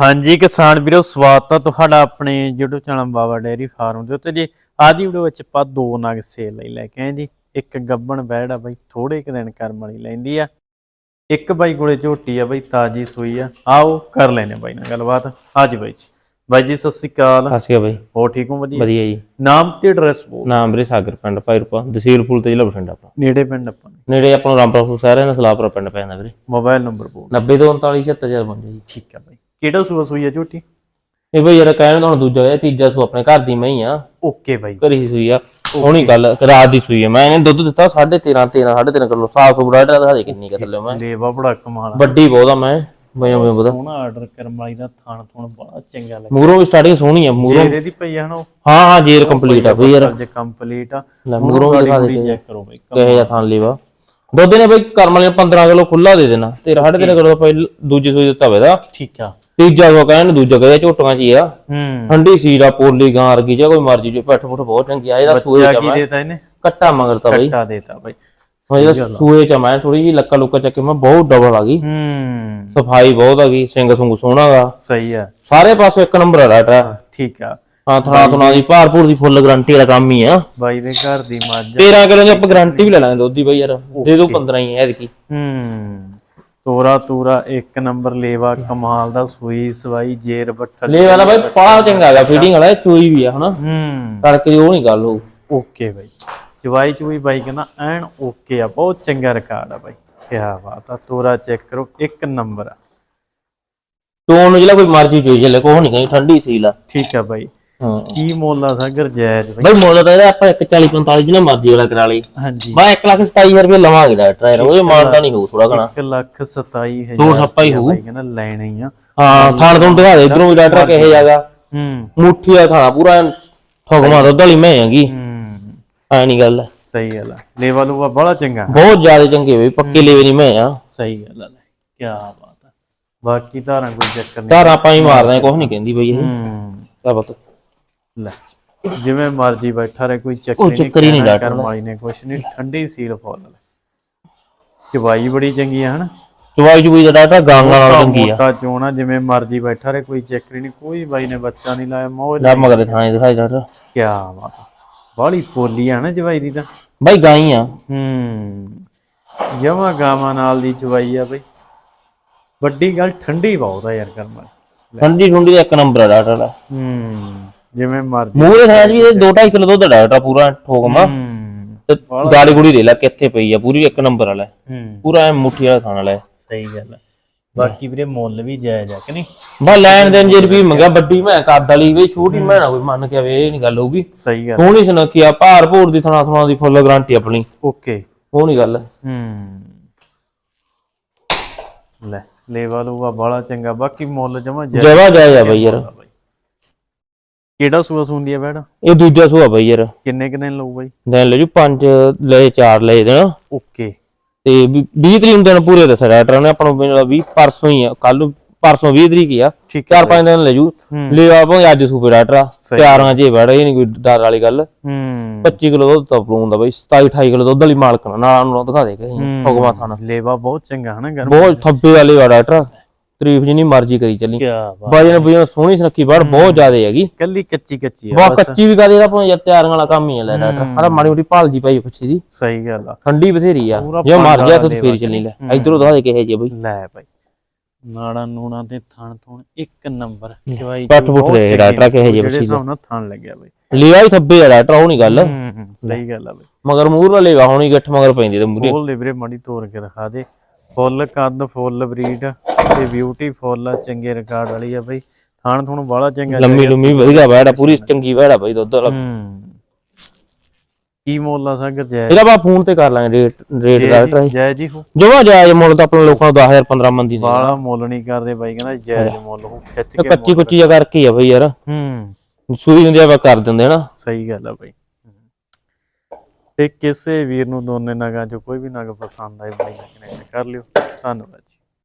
ਹਾਂਜੀ ਕਿਸਾਨ ਵੀਰੋ ਸਵਾਗਤ ਹੈ ਤੁਹਾਡਾ ਆਪਣੇ YouTube channel Baba dairy farm ਦੇ ਉੱਤੇ ਜੀ। ਅੱਜ ਦੀ ਵੀਡੀਓ ਵਿੱਚ ਆਪਾਂ ਦੋ ਨਗ ਸੇਲ ਲਈ ਲੈ ਕੇ ਆਏ ਜੀ। ਇੱਕ ਗੱਬਣ ਬੈੜ ਆ ਬਾਈ ਥੋੜੇ ਕੁ ਦਿਨ ਕਰਮ ਵਾਲੀ ਲੈਂਦੀ ਆ। ਇੱਕ ਬਾਈ ਕੋਲੇ ਝੋਟੀ ਆ ਬਾਈ ਤਾਜੀ ਸੂਈ ਆ। ਆਓ ਕਰ ਲੈਨੇ ਬਾਈ ਨਾਲ ਗੱਲਬਾਤ। ਹਾਂਜੀ ਬਾਈ ਜੀ। ਬਾਈ ਜੀ ਸਤਿ ਸ਼੍ਰੀ ਅਕਾਲ। ਸਤਿ ਸ਼੍ਰੀ ਅਕਾਲ ਬਾਈ। ਹੋਰ ਠੀਕ ਹੋ? ਵਧੀਆ। ਵਧੀਆ ਜੀ। ਨਾਮ ਤੇ ਐਡਰੈਸ ਬੋਲ। ਨਾਮ ਵੀਰੇ ਸਾਗਰ ਪਿੰਡ ਭਾਈਰਪਾ ਤਹਿਸੀਲ ਫੂਲ ਤੇ ਜ਼ਿਲ੍ਹਾ ਬਠਿੰਡਾ ਆਪਣਾ। ਨੇੜੇ ਪਿੰਡ ਆਪਾਂ ਨੇੜੇ ਆਪਾਂ ਨੂੰ ਰਾਮਪੁਰ ਫੂਲ ਸਾਰਿਆਂ ਨੂੰ ਸਲਾਹਪੁਰ ਪਿੰਡ ਪੈ ਜਾਂਦਾ ਵੀਰੇ। ਮੋਬਾਈਲ ਨੰਬਰ ਬੋਲ। 9029476055 ਜੀ। ਠੀਕ ਆ ਬਾਈ। ਕਿਹੜਾ ਸੂਆ ਸੂਈ ਆ ਝੋਟੀ? ਇਹ ਬਈ ਯਾਰ ਕਹਿਣ ਤੁਹਾਨੂੰ ਦੂਜਾ ਹੋਇਆ ਤੀਜਾ ਸੂ ਆਪਣੇ ਘਰ ਦੀ ਮੈਂ ਹੀ ਆ। ਓਕੇ ਬਾਈ। ਘਰੀ ਸੂਈ ਆ। ਹੋਣੀ ਗੱਲ ਰਾਤ ਦੀ ਸੂਈ ਆ। ਮੈਂ ਇਹਨੇ ਦੁੱਧ ਦਿੱਤਾ 13.5 13 13.5 ਕਿਲੋ। ਸਾਫ਼ ਸੁਬੜਾ ਦਿਖਾ ਦੇ ਕਿੰਨੀ ਕਰ ਲਿਓ ਮੈਂ। ਲੇਵਾ ਬੜਾ ਕਮਾਲ ਆ। ਵੱਡੀ ਬਹੁਤਾ ਮੈਂ। ਬਈ ਮੈਂ ਬਦਾ ਸੋਹਣਾ ਆਰਡਰ ਵਾਲੀ ਦਾ ਥਾਣ ਥੁਣ ਬੜਾ ਚੰਗਾ ਲੱਗਾ। ਮੂਰੋਂ ਵੀ ਸਟਾਰਟਿੰਗ ਸੋਹਣੀ ਆ ਮੂਰੋਂ। ਜੇਰੇ ਦੀ ਪਈ ਆ ਹਨਾ ਉਹ? ਹਾਂ ਹਾਂ ਜੇਰ ਕੰਪਲੀਟ ਆ ਬਈ ਯਾਰ। ਜੇ ਕੰਪਲੀਟ ਆ। ਮੂਰੋਂ ਵੀ ਦਿਖਾ ਦੇ ਚੈੱਕ ਕਰੋ ਬਾਈ ਕਹੇ ਜਾਂ ਥਾਂ ਲੇਵਾ ਦੁੱਧ ਨੇ ਬਈ ਕਰਮ ਵਾਲੇ 15 ਕਿਲੋ ਖੁੱਲਾ ਦੇ ਦੇਣਾ ਤੇ 13.5 ਕਿਲੋ ਪਹਿਲ ਦੂਜੀ ਸੂਈ ਦਿੱਤਾ ਦਾ। ਠੀਕ ਆ। ਤੀਜਾ ਕੋ ਕਹਿਣ ਦੂਜਾ ਕਹੇ ਝੋਟੀਆਂ ਚ ਹੀ ਆ। ਹੂੰ। ਠੰਡੀ ਸੀਰਾ ਪੋਲੀ ਗਾਂ ਵਰਗੀ ਜਾਂ ਕੋਈ ਮਰਜ਼ੀ ਜੇ ਪੱਠ ਪੁੱਠ ਬਹੁਤ ਚੰਗੀ ਆ ਇਹਦਾ ਸੂਏ ਚ ਕੀ ਦੇਤਾ ਇਹਨੇ? ਕੱਟਾ ਮਗਰ ਤਾਂ ਬਈ। ਟਾ ਦੇਤਾ ਬਾਈ। ਇਹਦਾ ਸੂਏ ਚ ਮੈਂ ਥੋੜੀ ਜੀ ਲੱਕਾ ਲੁੱਕਾ ਚੱਕੇ ਮੈਂ ਬਹੁਤ ਡਬਲ ਆ ਗਈ। ਹੂੰ। ਸਫ਼ਾਈ ਬਹੁਤ ਆ ਗਈ ਸਿੰਘ ਸੁੰਗ ਸੋਹਣਾ ਗਾ। ਸਹੀ ਆ। ਸਾਰੇ ਪਾਸੇ ਇੱਕ ਨੰਬਰ ਆ। ਡਾਟਾ ਠੀਕ ਆ। ਹਾਂ ਥਣਾ ਥਣਾ ਦੀ ਭਾਰਪੂਰ ਦੀ ਫੁੱਲ ਗਾਰੰਟੀ ਵਾਲਾ ਕੰਮ ਹੀ ਆ। ਬਾਈ ਦੇ ਘਰ ਦੀ ਮੱਝ। 13 ਕਿਲੋ ਦੀ ਆਪਾਂ ਗਾਰੰਟੀ ਵੀ ਲੈ ਲਾਂਗੇ ਦੁੱਧ ਦੀ ਬਈ ਯਾਰ। ਦੇ ਦੋ 15 ਹੀ ਐ ਐਤਕੀ। ਹੂੰ। ਤੋਰਾ ਤੂਰਾ ਇੱਕ ਨੰਬਰ ਲੇਵਾ ਕਮਾਲ ਦਾ ਸੂਈ ਸਵਾਈ ਜੇਰ ਬੱਠਲ। ਲੈ ਵਾਲਾ ਬਈ ਪਾਲਾ ਚੰਗਾ ਹੈਗਾ ਫੀਡਿੰਗ ਵਾਲਾ ਚੋਈ ਵੀ ਆ ਹਨਾ? ਹੂੰ। ਦੀ ਉਹ ਨਹੀਂ ਗੱਲ ਹੋਊ। ਓਕੇ ਬਾਈ। ਚਵਾਈ ਚੂਈ ਬਾਈ ਕਹਿੰਦਾ ਐਨ ਓਕੇ ਆ ਬਹੁਤ ਚੰਗਾ ਰਿਕਾਰਡ ਆ ਬਾਈ। ਕੀ ਬਾਤ ਆ ਤੋਰਾ ਚੈੱਕ ਕਰੋ ਇੱਕ ਨੰਬਰ ਆ। ਤੋਂ ਨੂੰ ਜਿਹੜਾ ਕੋਈ ਮਰਜ਼ੀ ਚੋਈ ਚੱਲੇ ਕੋਹ ਨਹੀਂ ਠੰਡੀ ਸੀਲ ਆ। ਠੀਕ ਆ ਬਾਈ। ਹਾਂ। ਕੀ ਮੁੱਲ ਆ ਸਾਗਰ ਬਾਈ? ਬਈ ਮੁੱਲ ਤਾਂ ਇਹਦਾ ਆਪਾਂ 140 45 ਜਿਹਨਾਂ ਮਰਜ਼ੀ ਵਾਲਾ ਕਰਾ ਲਈ ਹਾਂਜੀ। ਬਾ 1 ਲੱਖ 27000 ਰੁਪਏ ਲਵਾਂਗੇ ਡਾਕਟਰ ਯਾਰ ਉਹਦੇ ਮਾਨਤਾ ਨਹੀਂ ਹੋਊ ਥੋੜਾ ਘਣਾ। 1 ਲੱਖ 27 ਹਜ਼ਾਰ ਦੋ ਸੱਪਾ ਹੀ ਹੋਊ। ਕਹਿੰਦਾ ਲੈਣਾ ਹੀ ਆ। ਹਾਂ ਥਾਣ ਤੋਂ ਦਿਖਾ ਦੇ ਇਧਰੋਂ ਵੀ ਡਾਕਟਰ ਕਹੇ ਜਾਗਾ ਹੂੰ। ਮੁੱਠੀ ਆ ਥਾਣਾ ਪੂਰਾ ਠੋਕਮਾ ਦੁੱਧ ਵਾਲੀ ਮੈਂ ਹੈਗੀ। ਹੂੰ। ਐ ਨਹੀਂ ਗੱਲ। ਸਹੀ ਗੱਲ ਆ। ਲੇਵਾ ਲੂਵਾ ਬੜਾ ਚੰਗਾ। ਬਹੁਤ ਜ਼ਿਆਦਾ ਚੰਗੇ ਬਈ ਪੱਕੇ ਲੇਵੇ ਨਹੀਂ ਮੈਂ ਆ। ਸਹੀ ਗੱਲ ਆ ਕੀ ਬਾਤ ਆ। ਬਾਕੀ ਧਾਰਾਂ ਕੋਈ ਚੱਕਰ ਨਹੀਂ। ਧਾਰਾਂ ਆਪਾਂ ਹੀ ਮਾਰਦੇ ਕੁਝ ਨਹੀਂ ਕਹਿੰਦੀ ਬਈ ਇਹ। ਹੂੰ। ਤਾਂ ਪਤਾ। ਲੈ। ਜਿਵੇਂ ਮਰਜ਼ੀ ਬੈਠਾ ਰਹੇ ਕੋਈ ਚੱਕਰ ਕੋਈ ਚੱਕਰ ਹੀ ਨਹੀਂ ਦਾ। ਕਰਮਾਈ ਨੇ ਕੁਛ ਨਹੀਂ ਠੰਡੀ ਸੀਲ ਫੁੱਲ ਚਵਾਈ ਬੜੀ ਚੰਗੀ ਆ ਹਨ? ਚਵਾਈ ਚੁਈ ਦਾ ਡਾਕਟਰ ਗਾਂਗਾ ਨਾਲ ਚੰਗੀ ਆ। ਮੋਟਾ ਚੋਣਾ ਜਿਵੇਂ ਮਰਜ਼ੀ ਬੈਠਾ ਰਹੇ ਕੋਈ ਚੱਕਰ ਨਹੀਂ। ਕੋਈ ਬਾਈ ਨੇ ਬੱਚਾ ਨਹੀਂ ਲਾਇਆ ਮੋਹ ਲੈ ਮਗਰ ਥਾਣੇ ਦਿਖਾਈ ਡਾਕਟਰ ਕੀ ਬਾਤ ਬਾਲੀ ਪੋਲੀ ਆ ਨਾ ਜਵਾਈ ਦੀ ਤਾਂ? ਬਈ ਗਾਈ ਆ। ਹੂੰ। ਜਮਾ ਗਾਵਾਂ ਨਾਲ ਦੀ ਚਵਾਈ ਆ ਬਈ। ਵੱਡੀ ਗੱਲ ਠੰਡੀ ਬਹੁਤ ਆ ਯਾਰ ਕਰਮਾ ਠੰਡੀ ਠੁੰਡੀ ਦਾ ਇੱਕ ਨੰਬਰ ਆ ਡਾਕਟਰ ਦਾ ਹੂੰ। ਜਿਵੇਂ ਮਰਜ਼ੀ ਮੂੰਹ ਦੇ 'ਚ ਵੀ 2.5 ਕਿਲੋ ਦੁੱਧ ਡਾਕਟਰ ਪੂਰਾ ਠੋਕਮਾ ਹੂੰ। ਤੇ ਗਾੜੀ ਗੁੜੀ ਦੇ ਲੈ ਕਿੱਥੇ ਪਈ ਆ ਪੂਰੀ ਇੱਕ ਨੰਬਰ ਵਾਲਾ। ਹੈ। ਹੂੰ ਪੂਰਾ ਐ ਮੁੱਠੀ ਵਾਲਾ ਖਾਣ ਵਾਲਾ। ਹੈ। ਸਹੀ ਗੱਲ ਆ। ਬਾਕੀ ਵੀਰੇ ਮੁੱਲ ਵੀ ਜਾਇਜ਼ ਆ ਕਿ ਨਹੀਂ? ਬਾ ਲੈਣ ਦੇਣ ਜੇ ਰੁਪਈ ਮੰਗਿਆ ਵੱਡੀ ਮੈਂ ਕੱਦ ਵਾਲੀ ਵੀ ਛੋਟੀ ਮੈਂ ਨਾ ਕੋਈ ਮੰਨ ਕੇ ਆਵੇ ਇਹ ਨਹੀਂ ਗੱਲ ਹੋਊਗੀ। ਸਹੀ ਗੱਲ ਸੋਹਣੀ ਸੁਨੱਖੀ ਭਾਰ ਭੂਰ ਦੀ ਥਣਾ ਥਣਾ ਦੀ ਫੁੱਲ ਗਾਰੰਟੀ ਆਪਣੀ। ਓਕੇ। ਉਹ ਨਹੀਂ ਗੱਲ। ਹੂੰ। ਲੈ ਲੇਵਾ ਲੂਵਾ ਬਾਲਾ ਚੰਗਾ ਬਾਕੀ ਮੁੱਲ ਜਮਾ ਜਾਇਜ਼ ਜਵਾ ਜਾਇਜ਼ ਆ ਬਈ ਯਾਰ। ਆ ਕਿਹੜਾ ਸੂਆ ਸੁੰਦੀ ਆ ਬੈੜ ਇਹ ਦੂਜਾ ਸੂਆ ਬਈ ਯਾਰ। ਕਿੰਨੇ ਕਿੰਨੇ ਲਊ ਬਾਈ? ਦਿਨ ਲੈ ਜੂ ਪੰਜ ਲੈ ਚਾਰ ਲੈ ਦੇਣਾ। ਓਕੇ। ਤੇ 20 ਤਰੀਕ ਨੂੰ ਦਿਨ ਪੂਰੇ ਦੱਸਿਆ ਡਾਕਟਰ ਨੇ ਆਪਾਂ ਨੂੰ ਮੈਨੂੰ 20 ਪਰਸੋਂ ਹੀ ਆ ਕੱਲ ਪਰਸੋਂ 20 ਤਰੀਕ ਹੀ ਆ। ਠੀਕ ਆ ਚਾਰ ਪੰਜ ਦਿਨ ਲੈ ਜੂ। ਲੈ ਆਪਾਂ ਅੱਜ ਸੂਪੇ ਡਾਕਟਰ ਆ। ਤਿਆਰਾਂ ਜੇ ਬੈਠਾ ਇਹ ਨਹੀਂ ਕੋਈ ਡਰ ਵਾਲੀ ਗੱਲ। ਹੂੰ। 25 ਕਿਲੋ ਦੁੱਧ ਤਾਂ ਪਲੂਣ ਦਾ ਬਈ 27 28 ਕਿਲੋ ਦੁੱਧ ਵਾਲੀ ਮਾਲਕ ਨਾ ਨਾਲ ਨੂੰ ਦਿਖਾ ਦੇ ਕੇ ਭਗਵਾ ਥਾਣਾ ਲੇਵਾ ਬਹੁਤ ਚੰਗਾ ਹਨਾ ਗਰਮ ਬਹੁਤ ਥੱਬੇ ਵਾਲੇ ਵਾ ਡਾਕਟਰ ਤਾਰੀਫ ਜਿੰਨੀ ਮਰਜ਼ੀ ਕਰੀ ਚੱਲੀ। ਕੀ ਬਾਤ ਬਾਜਨ ਬੁਜਨ ਸੋਹਣੀ ਸੁਨੱਖੀ ਬੜ ਬਹੁਤ ਜ਼ਿਆਦਾ ਹੈਗੀ। ਕੱਲੀ ਕੱਚੀ ਕੱਚੀ ਆ ਬਹੁਤ ਕੱਚੀ ਵੀ ਕਰੇ ਤਾਂ ਆਪਾਂ ਯਾਰ ਤਿਆਰੀਆਂ ਵਾਲਾ ਕੰਮ ਹੀ ਆ ਲੈ ਡਾਕਟਰ ਆਹ ਮਾੜੀ ਮੋਟੀ ਭਾਲ ਜੀ ਪਾਈ ਪੁੱਛੀ ਦੀ। ਸਹੀ ਗੱਲ ਆ। ਠੰਡੀ ਬਥੇਰੀ ਆ। ਜੇ ਮਰ ਗਿਆ ਤੂੰ ਫੇਰ ਚੱਲੀ ਲੈ। ਇਧਰੋਂ ਦਿਖਾ ਦੇ ਕਿਹੇ ਜੇ ਬਈ। ਲੈ ਭਾਈ ਨਾੜਾ ਨੂਣਾ ਤੇ ਥਣ ਥਣ ਇੱਕ ਨੰਬਰ। ਚਵਾਈ ਪੱਟ ਪੁੱਟ ਰਹੇ ਡਾਕਟਰ ਕਿਹੇ ਬੱਚੀ ਹਿਸਾਬ ਨਾਲ ਥਣ ਲੱਗਿਆ ਬਈ। ਲਿਆ ਹੀ ਥੱਬੇ ਆ ਡਾਕਟਰ ਉਹ ਨਹੀਂ ਗੱਲ। ਸਹੀ ਗੱਲ ਆ ਬਈ। ਮਗਰ ਮੂਰ ਵਾਲੇ ਵਾ ਹੋਣੀ ਗੱਠ ਮਗਰ ਪੈਂਦੀ ਤੇ ਮੂਰੇ ਬੋਲ ਦੇ ਵੀਰੇ ਮਾੜੀ ਤੋੜ ਕੇ ਦਿਖਾ ਦੇ। ਫੁੱਲ ਕੱਦ ਫੁੱਲ ਬਰੀਡ ਤੇ ਬਿਊਟੀ ਫੁੱਲ ਆ ਚੰਗੇ ਰਿਕਾਰਡ ਵਾਲੀ ਆ ਬਈ। ਥਣ ਥਣ ਬਾਲਾ ਚੰਗਾ ਲੰਮੀ ਲੰਮੀ ਵਧੀਆ ਵੈੜਾ ਪੂਰੀ ਚੰਗੀ ਵੈੜਾ ਬਈ ਦੁੱਧ ਵਾਲਾ। ਕੀ ਮੁੱਲ ਆ ਸਾਗਰ ਜੈ ਇਹਦਾ ਬਾ ਫੋਨ ਤੇ ਕਰ ਲਾਂਗੇ ਰੇਟ ਰੇਟ ਡਾਕਟਰ ਜੈ ਜੀ ਹੋ ਜਮਾ ਜਾਇਜ਼ ਮੁੱਲ ਤਾਂ ਆਪਣੇ ਲੋਕਾਂ ਨੂੰ 10000 15 ਮੰਦੀ ਦੇ ਬਾਲਾ ਮੁੱਲ ਨਹੀਂ ਕਰਦੇ ਬਾਈ ਕਹਿੰਦਾ ਜੈ ਮੁੱਲ ਹੋ ਖਿੱਚ ਕੇ ਕੱਚੀ ਕੁੱਚੀ ਕਰਕੇ ਆ ਬਈ ਯਾਰ। ਹੂੰ। ਸੂਈ ਹੁੰਦੀ ਆ ਵਾ ਕਰ ਦਿੰਦੇ ਨਾ। ਸਹੀ ਗੱਲ ਆ ਬਾਈ। ਤੇ ਕਿਸੇ ਵੀਰ ਨੂੰ ਦੋਨੇ ਨਗਾਂ ਚੋਂ ਕੋਈ ਵੀ ਨਗ ਪਸੰਦ ਆਏ, ਬਾਈ ਨਾਲ ਕਨੈਕਟ ਕਰ ਲਿਓ। ਧੰਨਵਾਦ ਜੀ।